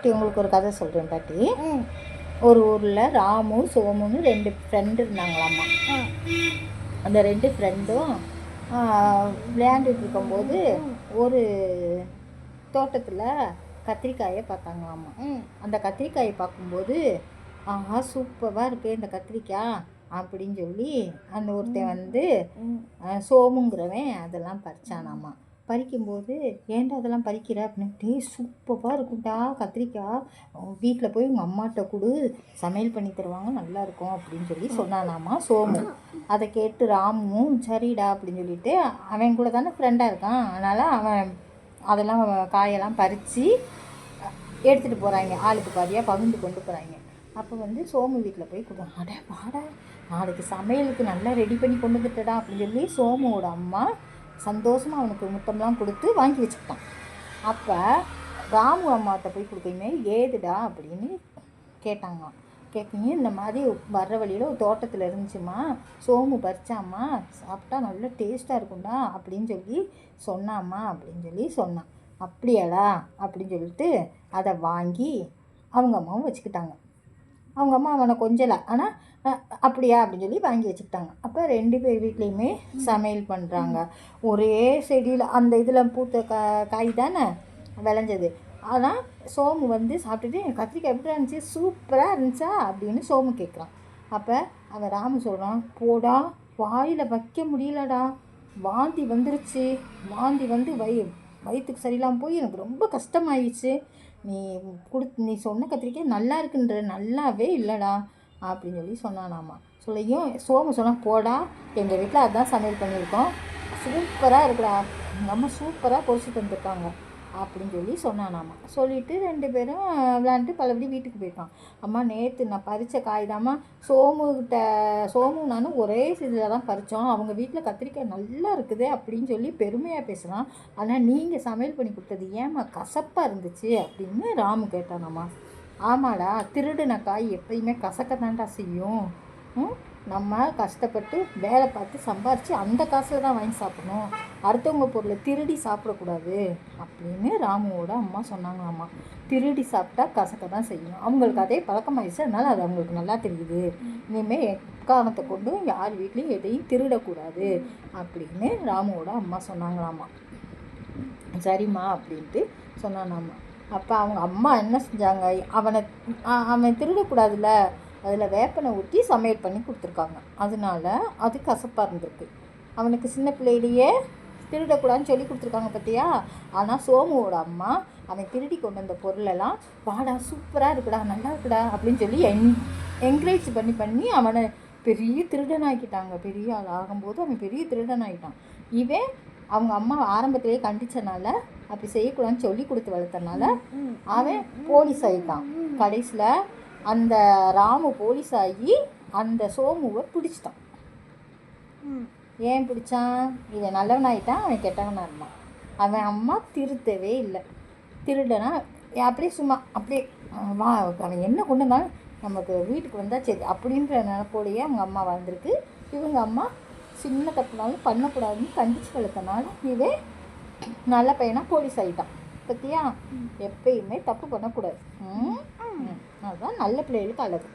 பாட்டி உங்களுக்கு ஒரு கதை சொல்கிறேன் பாட்டி. ஒரு ஊரில் ராமு சோமுன்னு ரெண்டு ஃப்ரெண்டு இருந்தாங்களாம்மா. அந்த ரெண்டு ஃப்ரெண்டும் விளையாண்டுட்டு இருக்கும்போது ஒரு தோட்டத்தில் கத்திரிக்காயை பார்த்தாங்களாம்மா. அந்த கத்திரிக்காயை பார்க்கும்போது ஆஹா சூப்பராக இருக்குது இந்த கத்திரிக்காய் அப்படின்னு சொல்லி அந்த ஒருத்தன் வந்து சோமுங்கிறவன் அதெல்லாம் பறிச்சானாம்மா. பறிக்கும்போது ஏன்டா அதெல்லாம் பறிக்கிற? அப்படின்னு டே சூப்பராக இருக்கும்டா கத்திரிக்காய் வீட்டில் போய் உங்கள் அம்மாட்ட கொடு. சமையல் பண்ணி தருவாங்க நல்லா இருக்கும். அப்படின்னு சொல்லி சொன்னானாமா சோமு. அதை கேட்டு ராமும் சரிடா அப்படின்னு சொல்லிட்டு அவன் கூட தானே ஃப்ரெண்டாக இருக்கான். அதனால் அவன் அதெல்லாம் காயெல்லாம் பறித்து எடுத்துகிட்டு போகிறாங்க ஆளுக்கு பாதியாக பகிர்ந்து கொண்டு போகிறாங்க அப்போ வந்து சோமு வீட்டில் போய் கொடுத்தாங்க அட வாடா. நாளைக்கு சமையலுக்கு நல்லா ரெடி பண்ணி கொண்டு வந்துட்டடா அப்படின்னு சொல்லி சோமுவோட அம்மா சந்தோஷமாக அவனுக்கு முத்தம்லாம் கொடுத்து வாங்கி வச்சுக்கிட்டான். அப்போ ராமு அம்மாட்ட போய் கொடுக்கையுமே ஏதுடா? அப்படின்னு கேட்டாங்களாம் கேட்குங்க இந்த மாதிரி வர்ற வழியில் ஒரு தோட்டத்தில் இருந்துச்சுமா? சோமு பறிச்சாம்மா சாப்பிட்டா நல்லா டேஸ்ட்டாக இருக்கும்டா? அப்படின்னு சொல்லி சொன்னாம்மா அப்படின்னு சொல்லி சொன்னான். அப்படியாடா? அப்படின்னு சொல்லிட்டு அதை வாங்கி அவங்க அம்மாவும் வச்சுக்கிட்டாங்க. அவங்க அம்மா அவனை கொஞ்சலை. ஆனால் அப்படியா? அப்படின்னு சொல்லி வாங்கி வச்சுக்கிட்டாங்க. அப்போ ரெண்டு பேர் வீட்லேயுமே சமையல் பண்ணுறாங்க ஒரே செடியில் அந்த இதில் பூத்த கா காய் தானே விளைஞ்சது. ஆனால் சோமு வந்து சாப்பிட்டுட்டு "என் கத்திரிக்காய் எப்படி இருந்துச்சு? சூப்பராக இருந்துச்சா? அப்படின்னு சோமு கேட்குறான் அப்போ அவன் ராமு சொல்கிறான் போடா வாயில் வைக்க முடியலடா. வாந்தி வந்துருச்சு. வாந்தி வந்து வய வயிற்றுக்கு சரியில்லாமல் போய் எனக்கு ரொம்ப கஷ்டமாயிடுச்சு. நீ கொடுத்து நீ சொன்ன கத்திரிக்காய் நல்லா இருக்குன்ற நல்லாவே இல்லைடா. அப்படின்னு சொல்லி சொன்னானாமா. சொல்லியும் சோமு சொன்னால் போடா? எங்கள் வீட்டில் அதுதான் சமையல் பண்ணியிருக்கோம். சூப்பராக இருக்கடா. எங்கள் அம்மா சூப்பராக பொரிச்சு தந்துருக்காங்க அப்படின்னு சொல்லி சொன்னானாமா. சொல்லிட்டு ரெண்டு பேரும் விளாண்டுட்டு பலபடி வீட்டுக்கு போயிருக்கான் அம்மா நேற்று நான் பறித்த காய் தாம்மா சோமுகிட்ட சோமு நானும் ஒரே இதில் தான் பறித்தோம் அவங்க வீட்டில் கத்திரிக்காய் நல்லா இருக்குது அப்படின்னு சொல்லி பெருமையாக பேசுகிறான் ஆனால் நீங்கள் சமையல் பண்ணி கொடுத்தது ஏம்மா கசப்பாக இருந்துச்சு? அப்படின்னு ராமு கேட்டானாம்மா ஆமாடா திருடின காய் எப்பயுமே கசக்கத்தான்டா செய்யும். நம்ம கஷ்டப்பட்டு வேலை பார்த்து சம்பாரித்து அந்த காசில் தான் வாங்கி சாப்பிடணும். அடுத்தவங்க பொருளை திருடி சாப்பிடக்கூடாது அப்படின்னு ராமுவோட அம்மா சொன்னாங்களாம்மா. திருடி சாப்பிட்டா கசக்க தான் செய்யும் அவங்களுக்கு அதே பழக்கமாயிடுச்சு. அதனால் அது அவங்களுக்கு நல்லா தெரியுது. இனிமேல் எக்காரணத்தை கொண்டு யார் வீட்லேயும் எதையும் திருடக்கூடாது அப்படின்னு ராமுவோட அம்மா சொன்னாங்களாம்மா. சரிம்மா அப்படின்ட்டு சொன்னானாம்மா. அப்போ அவங்க அம்மா என்ன செஞ்சாங்க? அவனை அவன் திருடக்கூடாதுல்ல. அதில் வேப்பனை ஊற்றி சமையல் பண்ணி கொடுத்துருக்காங்க. அதனால அது கசப்பாக இருந்திருக்கு. அவனுக்கு சின்ன பிள்ளையிலேயே திருடக்கூடாதுன்னு சொல்லி கொடுத்துருக்காங்க பார்த்தியா ஆனால் சோமுவோட அம்மா அவன் திருடி கொண்டு வந்த பொருளெல்லாம் வாடா சூப்பராக இருக்குடா நல்லா இருக்குடா அப்படின்னு சொல்லி என் என்கரேஜ் பண்ணி பண்ணி அவனை பெரிய திருடன் ஆக்கிட்டாங்க. பெரிய ஆள் ஆகும்போது அவன் பெரிய திருடன் ஆகிட்டான் இவன் அவங்க அம்மா ஆரம்பத்திலேயே கண்டிச்சனால அப்படி செய்யக்கூடாதுன்னு சொல்லி கொடுத்து வளர்த்தனால அவன் போலீஸ் ஆகிட்டான் கடைசியில் அந்த ராமு போலீஸ் ஆகி அந்த சோமுவை பிடிச்சிட்டான். ஏன் பிடிச்சான்? இவன் நல்லவன் ஆகிட்டான் அவன் கெட்டவனாக இருந்தான். அவன் அம்மா திருத்தவே இல்லை. திருடனா அப்படியே சும்மா அப்படியே வா அவன் என்ன கொண்டு வந்தாலும் நமக்கு வீட்டுக்கு வந்தால் சரி அப்படின்ற நினப்போடையே அவங்க அம்மா வாழ்ந்திருக்கு. இவங்க அம்மா சின்ன தப்புனாலும் பண்ணக்கூடாதுன்னு கண்டிச்சு வளர்த்தனால இவன் நல்ல பையனாக போலீஸ் ஆகிட்டான் பத்தியா? எப்பயுமே தப்பு பண்ணக்கூடாது. அதுதான் நல்ல பிள்ளைகளுக்கு அழகு.